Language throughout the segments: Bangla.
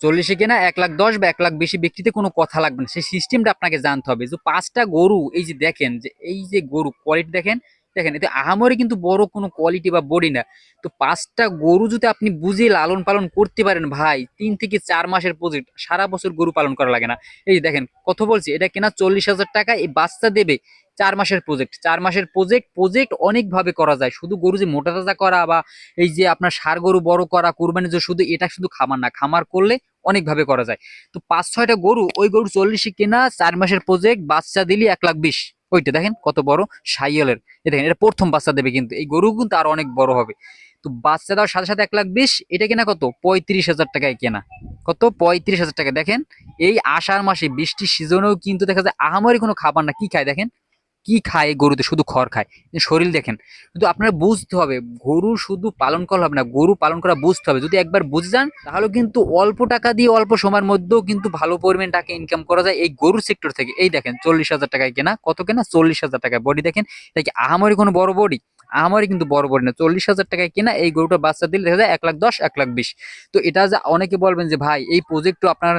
চল্লিশে কেনা এক লাখ দশ বা এক লাখ বেশি বিক্রিতে কোনো কথা লাগবে না। সেই সিস্টেমটা আপনাকে জানতে হবে যে পাঁচটা গরু, এই যে দেখেন যে এই যে গরু কোয়ালিটি দেখেন দেখেন, এতে আহামরি কিন্তু বড় কোনো কোয়ালিটি বা বডি না। তো পাঁচটা গরু যদি আপনি বুঝে লালন পালন করতে পারেন ভাই, তিন থেকে চার মাসের প্রজেক্ট সারা বছর গরু পালন করা লাগে না। এই দেখেন, কত বলছি, এটা কেনা চল্লিশ হাজার টাকা, এই বাচ্চা দেবে চার মাসের প্রজেক্ট চার মাসের প্রজেক্ট প্রজেক্ট অনেকভাবে করা যায়। শুধু গরু যে মোটা তাজা করা বা এই যে আপনার সার গরু বড় করা কোরবানি যে শুধু এটা শুধু খামার না, খামার করলে অনেকভাবে করা যায়। তো পাঁচ, ছয়টা গরু, ওই গরু চল্লিশে কেনা, চার মাসের প্রজেক্ট বাচ্চা দিলি এক লাখ বিশ। ওইটা দেখেন কত বড় সাইয়লের। এ দেখেন, এটা প্রথম বাচ্চা দেবে কিন্তু। এই গরু কিন্তু আরও অনেক বড় হবে। তো বাচ্চা দেওয়ার সাথে সাথে এক লাখ বিশ, এটা কেনা কত? পঁয়ত্রিশ হাজার টাকায় কেনা। কত? পঁয়ত্রিশ হাজার টাকা। দেখেন, এই আষাঢ় মাসে বৃষ্টির সিজনেও কিন্তু দেখা যায় আহামরি কোনো খাবার না। কি খায় দেখেন? কি খায় গরুতে? শুধু খড় খায়। শরীর দেখেন, কিন্তু আপনারা বুঝতে হবে, গরু শুধু পালন করা হবে না, গরু পালন করা বুঝতে হবে। যদি একবার বুঝে যান, তাহলে কিন্তু অল্প টাকা দিয়ে অল্প সময়ের মধ্যেও কিন্তু ভালো পরিমাণ টাকা ইনকাম করা যায় এই গরু সেক্টর থেকে। এই দেখেন, চল্লিশ হাজার টাকায় কেনা, কত কেনা? চল্লিশ হাজার টাকায়। বডি দেখেন, এটা কি আহামরি কোনো বড় বডি আহামরি কিন্তু বড় বডি না। চল্লিশ হাজার টাকায় কেনা, এই গরুটা বাচ্চা দিলে দেখা যায় এক লাখ দশ, এক লাখ বিশ। তো এটা যে অনেকে বলবেন যে, ভাই, এই প্রজেক্টও আপনার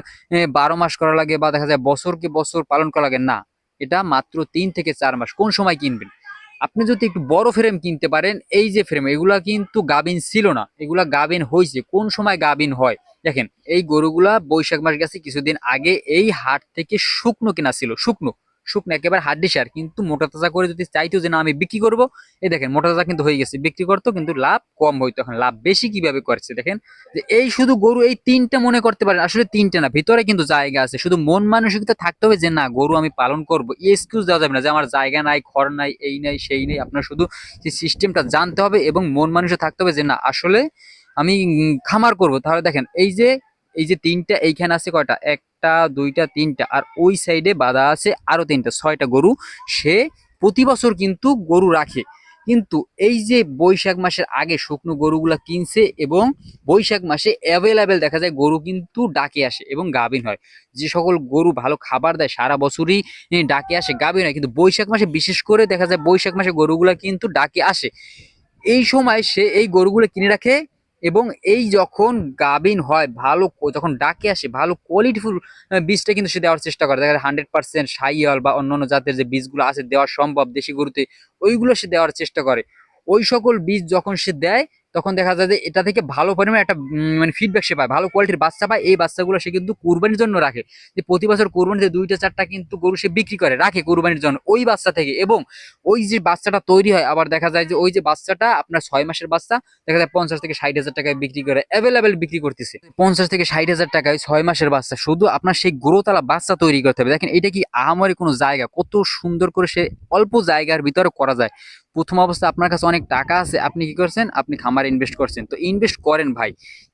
বারো মাস করা লাগে বা দেখা যায় বছরকে বছর পালন করা লাগে। না। এটা মাত্র তিন থেকে চার মাস। কোন সময় কিনবেন? আপনি যদি একটু বড় ফ্রেম কিনতে পারেন, এই যে ফ্রেম এগুলা কিন্তু গাবিন ছিল না। এগুলা গাবিন হয়েছে কোন সময় গাবিন হয়? দেখেন, এই গরুগুলা বৈশাখ মাস গেছে কিছুদিন আগে এই হাট থেকে শুকনো কেনা ছিল, শুকনো। শুকনো, একেবারে হাড্ডি সার কিন্তু মোটা তাজা করে যদি চাইতো যে না, আমি বিক্রি করব এই দেখেন, মোটা তাজা কিন্তু হয়ে গেছে। বিক্রি করতো, কিন্তু লাভ কম হইতো এখন। লাভ বেশি কীভাবে করছে দেখেন? যে এই শুধু গরু, এই তিনটা মনে করতে পারেন, আসলে তিনটা না, ভিতরে কিন্তু জায়গা আছে। শুধু মন মানসিকতা থাকতে হবে যে না, গরু আমি পালন করব। এক্সকিউজ দেওয়া যাবে না যে আমার জায়গা নাই খড় নাই, এই নাই, সেই নেই। আপনার শুধু সেই সিস্টেমটা জানতে হবে এবং মন মানুষে থাকতে হবে যে না, আসলে আমি খামার করব। তাহলে দেখেন, এই যে এই যে তিনটা, এইখানে আছে কয়টা? একটা, দুইটা, তিনটা। আর ওই সাইডে বাঁধা আছে আরও তিনটা, ছয়টা গরু সে প্রতি বছর কিন্তু গরু রাখে। কিন্তু এই যে বৈশাখ মাসের আগে শুকনো গরুগুলা কিনছে এবং বৈশাখ মাসে অ্যাভেলেবেল দেখা যায় গরু কিন্তু ডাকে আসে এবং গাভিন হয়। যে সকল গরু ভালো খাবার দেয় সারা বছরই ডাকে আসে গাভিন হয়। কিন্তু বৈশাখ মাসে বিশেষ করে দেখা যায় বৈশাখ মাসে গরুগুলা কিন্তু ডাকে আসে। এই সময় সে এই গরুগুলো কিনে রাখে এবং এই যখন গাভিন হয়, ভালো যখন ডাকে আসে, ভালো কোয়ালিটিফুল বীজটা কিন্তু সে দেওয়ার চেষ্টা করে। দেখা যায় হান্ড্রেড পার্সেন্ট সাইয়াল বা অন্যান্য জাতের যে বীজগুলো আছে, দেওয়া সম্ভব দেশি গরুতে, ওইগুলো সে দেওয়ার চেষ্টা করে। ওই সকল বীজ যখন সে দেয় তখন দেখা যায় যে এটা থেকে ভালো পরিমাণে একটা মানে ফিডব্যাক সে পায়। ভালো কোয়ালিটির বাচ্চা পায়, এই বাচ্চাগুলো সে কিন্তু কুরবানির জন্য রাখে। যে প্রতি বছর কুরবানিতে দুইটা, চারটা কিন্তু গরু সে বিক্রি করে, রাখে কোরবানির জন্য ওই বাচ্চা থেকে। এবং ওই যে বাচ্চাটা তৈরি হয়, আবার দেখা যায় যে ওই যে বাচ্চাটা আপনার ছয় মাসের বাচ্চা, দেখা যায় পঞ্চাশ থেকে ষাট হাজার টাকায় বিক্রি করে অ্যাভেলেবেল বিক্রি করতেছে। পঞ্চাশ থেকে ষাট হাজার টাকায় ছয় মাসের বাচ্চা, শুধু আপনার সেই গ্রোতালা বাচ্চা তৈরি করতে হবে। দেখেন, এটা কি আহামরি কোনো জায়গা? কত সুন্দর করে সে অল্প জায়গার ভিতরে করা যায়। প্রথম অবস্থা আপনার কাছে অনেক টাকা আছে, আপনি কি করছেন? আপনি খামারে ইনভেস্ট করছেন। তো ইনভেস্ট করেন ভাই।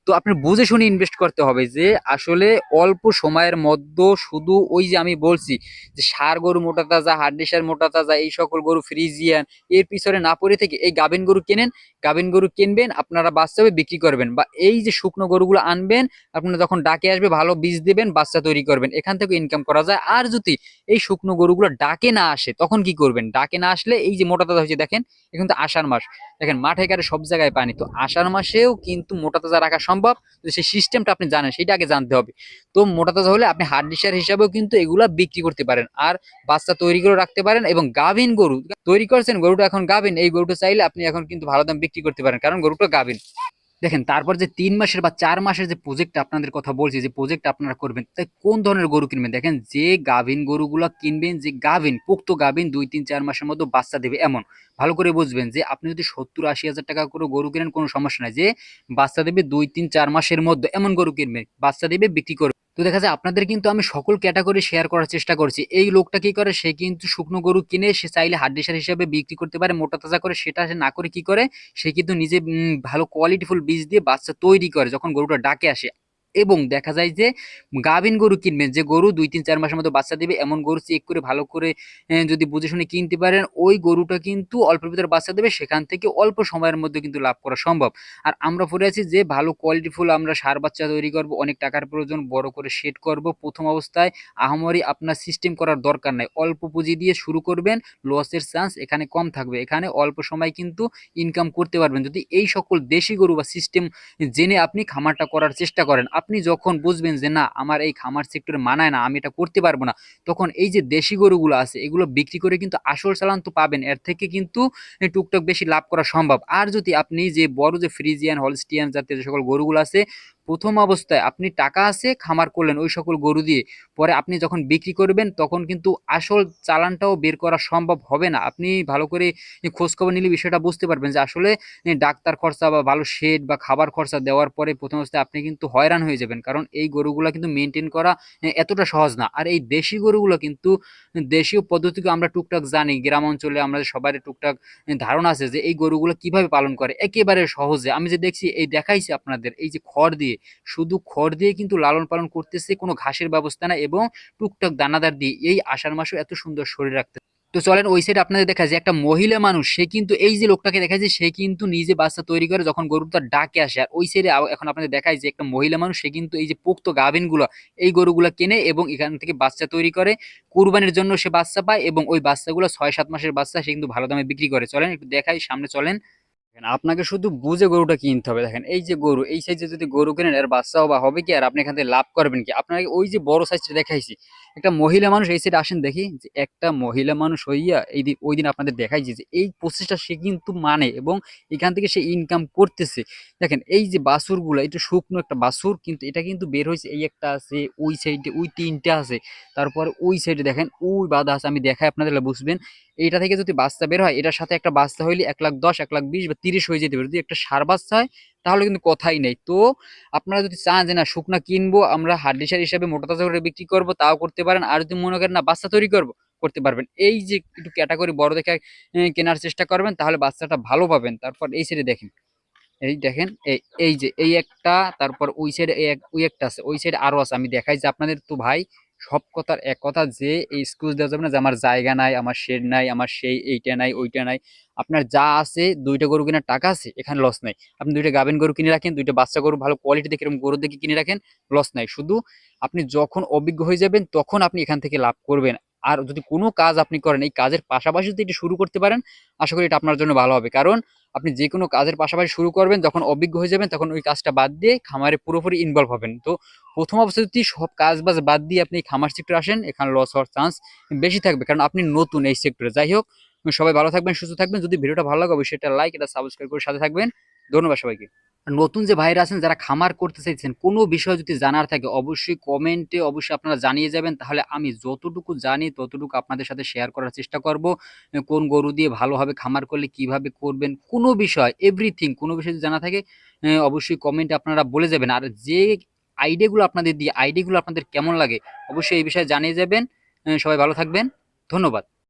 তো আপনি বুঝে শুনে ইনভেস্ট করতে হবে যে আসলে অল্প সময়ের মধ্যে শুধু ওই যে আমি বলছি যে সার গরু, মোটা তাজা, হাড্ডি সার, মোটা তাজা, এই সকল গরু ফ্রিজিয়ান, এর পিছনে না পড়ে থেকে এই গাভিন গরু কেনেন, গাভিন গরু কিনবেন, আপনারা বাচ্চাবে বিক্রি করবেন বা এই যে শুকনো গরুগুলো আনবেন, আপনারা যখন ডাকে আসবে ভালো বীজ দেবেন, বাচ্চা তৈরি করবেন, এখান থেকে ইনকাম করা যায়। আর যদি এই শুকনো গরুগুলো ডাকে না আসে, তখন কি করবেন? ডাকে না আসলে এই যে মোটা তাজা হয়েছে, দেখেন এখন তো আষাঢ় মাস। দেখেন, মাঠে কারে সব জায়গায় পানি, তো আষাঢ় মাসেও কিন্তু মোটা তাজা রাখা সম্ভব? সেই সিস্টেমটা আপনি জানেন সেটা আগে জানতে হবে। তো মোটা তাজা হলে আপনি হার্ড ডিসার হিসাবেও কিন্তু এগুলা বিক্রি করতে পারেন। আর বাচ্চা তৈরি করে রাখতে পারেন এবং গাভিন গরু, তৈরি করছেন গরুটা এখন গাভিন, এই গরুটা চাইলে আপনি এখন কিন্তু ভালো দাম বিক্রি করতে পারেন। কারণ গরুটা গাভিন। দেখেন, তারপর যে তিন মাসের বা চার মাসের যে প্রজেক্ট আপনাদের কথা বলছি, যে প্রজেক্ট আপনারা করবেন তাই কোন ধরনের গরু কিনবেন? দেখেন, যে গাভিন গরুগুলো কিনবেন, যে গাভিন, পোক্ত গাভিন, দুই, তিন, চার মাসের মধ্যে বাচ্চা দেবে, এমন। ভালো করে বুঝবেন যে আপনি যদি সত্তর, আশি হাজার টাকা করে গরু কিনেন, কোনো সমস্যা নাই। যে বাচ্চা দেবে দুই, তিন, চার মাসের মধ্যে এমন গরু কিনবেন, বাচ্চা দেবে, বিক্রি করবে। তো দেখা যায় আপনাদের কিন্তু আমি সকল ক্যাটাগরি শেয়ার করার চেষ্টা করছি। এই লোকটা কি করে? সে কিন্তু শুকনো গরু কিনে সে চাইলে হাড্ডিসার হিসেবে বিক্রি করতে পারে, মোটা তাজা করে, সেটা সে না করে কি করে? সে কিন্তু নিজে ভালো কোয়ালিটিফুল বীজ দিয়ে বাচ্চা তৈরি করে, যখন গরুটা ডাকে আসে। এবং দেখা যায় যে গাভিন গরু কিনবেন, যে গরু দুই তিন চার মাসের মতো বাচ্চা দেবে, এমন গরু চেক করে ভালো করে যদি বুঝে শুনে কিনতে পারেন, ওই গরুটা কিন্তু অল্পের ভিতরে বাচ্চা দেবে, সেখান থেকে অল্প সময়ের মধ্যে কিন্তু লাভ করা সম্ভব। আর আমরা পড়ে আছি যে ভালো কোয়ালিটি ফুল আমরা সার বাচ্চা তৈরি করব, অনেক টাকার প্রয়োজন, বড় করে সেট করব, প্রথম অবস্থায় আহামরি আপনার সিস্টেম করার দরকার নাই। অল্প পুঁজি দিয়ে শুরু করবেন লসের চান্স এখানে কম থাকবে। এখানে অল্প সময় কিন্তু ইনকাম করতে পারবেন। যদি এই সকল দেশি গরু বা সিস্টেম জেনে আপনি খামারটা করার চেষ্টা করেন আপনি যখন বুঝবেন যে না, আমার এই খামার সেক্টর মানায় না, আমি এটা করতে পারব না, তখন এই যে দেশি গরুগুলো আছে, এগুলো বিক্রি করে কিন্তু আসল চালান তো পাবেন। এর থেকে কিন্তু টুকটাক বেশি লাভ করা সম্ভব। আর যদি আপনি যে বড় যে ফ্রিজিয়ান, হলস্টিয়ান জাতীয় যে সকল গরুগুলো আছে প্রথম অবস্থায় আপনি টাকা আছে, খামার করলেন ওই সকল গরু দিয়ে। পরে আপনি যখন বিক্রি করবেন, তখন কিন্তু আসল চালানটাও বের করা সম্ভব হবে না। আপনি ভালো করে খোঁজখবর নিলে বিষয়টা বুঝতে পারবেন যে আসলে ডাক্তার খরচা বা ভালো শেড বা খাবার খরচা দেওয়ার পরে প্রথম অবস্থায় আপনি কিন্তু হয়রান হয়ে যাবেন। কারণ এই গরুগুলো কিন্তু মেনটেন করা এতটা সহজ না। আর এই দেশি গরুগুলো কিন্তু দেশীয় পদ্ধতিকে আমরা টুকটাক জানি, গ্রাম অঞ্চলে আমরা সবাই টুকটাক ধারণা আছে যে এই গরুগুলো কীভাবে পালন করে? একেবারে সহজে। আমি যে দেখছি, এই দেখাইছি আপনাদের, এই যে খড় দিয়ে শুধু খড় দিয়ে কিন্তু লালন পালন করতেছে, কোনো ঘাসের ব্যবস্থা না এবং টুকটাক দানাদার দিয়ে এই আষাঢ় মাসও এত সুন্দর শরীর রাখতে। তো চলেন ওই সাইড আপনাদের দেখা যায় একটা মহিলা মানুষ, সে কিন্তু এই যে লোকটাকে দেখা যায় সে কিন্তু নিজে বাচ্চা তৈরি করে যখন গরুটা ডাকে আসে। আর ওই সাইডে এখন আপনাদের দেখায় যে একটা মহিলা মানুষ, সে কিন্তু এই যে পোক্ত গাভিনগুলো, এই গরুগুলো কেনে এবং এখান থেকে বাচ্চা তৈরি করে। কুরবানির জন্য সে বাচ্চা পায় এবং ওই বাচ্চাগুলো ছয় সাত মাসের বাচ্চা সে কিন্তু ভালো দামে বিক্রি করে। চলেন একটু দেখাই, সামনে চলেন। দেখেন, আপনাকে শুধু বুঝে গরুটা কিনতে হবে। দেখেন এই যে গরু এই সাইজে যদি গরু কেনেন এর বাচ্চাও বা হবে কি? আর আপনি এখান থেকে লাভ করবেন কি? আপনাকে ওই যে বড় সাইজটা দেখাইছি একটা মহিলা মানুষ এই সাইডে আসেন দেখি যে একটা মহিলা মানুষ হইয়া এই দিন ওই দিন আপনাদের দেখাইছি যে এই প্রসেসটা সে কিন্তু মানে এবং এখান থেকে সে ইনকাম করতেছে। দেখেন এই যে বাছুরগুলো এটা শুকনো একটা বাছুর কিন্তু এটা কিন্তু বের হয়েছে এই একটা আছে ওই সাইডে ওই তিনটা আছে। তারপর ওই সাইডে দেখেন ওই বাধা আছে আমি দেখাই আপনাদের বুঝবেন? এইটা থেকে যদি বাচ্চা বের হয় এটার সাথে একটা বাচ্চা হইলে এক লাখ দশ এক লাখ বিশ বা তিরিশ হয়ে যেতে পারে। যদি একটা সার বাচ্চা হয় তাহলে কিন্তু কথাই নেই। তো আপনারা যদি চান যে না, শুকনা কিনবো, আমরা হাড্ডি সার হিসাবে মোটা তাজা করে বিক্রি করব, তাও করতে পারেন। আর যদি মনে করেন না, বাচ্চা তৈরি করব, করতে পারবেন। এই যে একটু ক্যাটাগরি বড় দেখে কেনার চেষ্টা করবেন, তাহলে বাচ্চাটা ভালো পাবেন। তারপর এই সাইডে দেখেন। এই দেখেন এই এই যে, এই একটা, তারপর ওই সাইডে ওই একটা আছে, ওই সাইডে আরও আছে। আমি দেখাই যে আপনাদের তো ভাই সব কথার এক কথা যে এই এক্সকিউজ দেওয়া যাবে না যে আমার জায়গা নাই, আমার শেড নাই, আমার সেই এইটা নাই, ওইটা নাই। আপনার যা আছে দুইটা গরু কেনার টাকা আছে, এখানে লস নাই। আপনি দুইটা গাবেন গরু কিনে রাখেন, দুইটা বাচ্চা গরু ভালো কোয়ালিটি দেখে এরকম গরু দেখে কিনে রাখেন লস নাই। শুধু আপনি যখন অভিজ্ঞ হয়ে যাবেন, তখন আপনি এখান থেকে লাভ করবেন। আর যদি কোনো কাজ আপনি করেন, এই কাজের পাশাপাশি যদি এটা শুরু করতে পারেন, আশা করি এটা আপনার জন্য ভালো হবে। কারণ আপনি যে কোনো কাজের পাশাপাশি শুরু করবেন, যখন অভিজ্ঞ হয়ে যাবেন, তখন ওই কাজটা বাদ দিয়ে খামারে পুরোপুরি ইনভলভ হবেন। তো প্রথম অবস্থায় যদি সব কাজ বাজ বাদ দিয়ে আপনি খামার সেক্টরে আসেন, এখানে লস হওয়ার চান্স বেশি থাকবে। কারণ আপনি নতুন এই সেক্টরে যাই হোক, সবাই ভালো থাকবেন, সুস্থ থাকবেন। যদি ভিডিওটা ভালো লাগে, অবশ্যই এটা লাইক এটা সাবস্ক্রাইব করে সাথে থাকবেন। ধন্যবাদ সবাইকে। নতুন যে ভাইরা আছেন, যারা খামার করতে চাইছেন, কোনো বিষয় যদি জানার থাকে, অবশ্যই কমেন্টে অবশ্যই আপনারা জানিয়ে যাবেন। তাহলে আমি যতটুকু জানি, ততটুকু আপনাদের সাথে শেয়ার করার চেষ্টা করব কোন গরু দিয়ে ভালোভাবে খামার করলে কীভাবে করবেন, কোনো বিষয় এভরিথিং কোনো বিষয় যদি জানা থাকে অবশ্যই কমেন্টে আপনারা বলে যাবেন। আর যে আইডিয়াগুলো আপনাদের দিয়ে, আইডিয়াগুলো আপনাদের কেমন লাগে, অবশ্যই এই বিষয়ে জানিয়ে যাবেন। সবাই ভালো থাকবেন। ধন্যবাদ।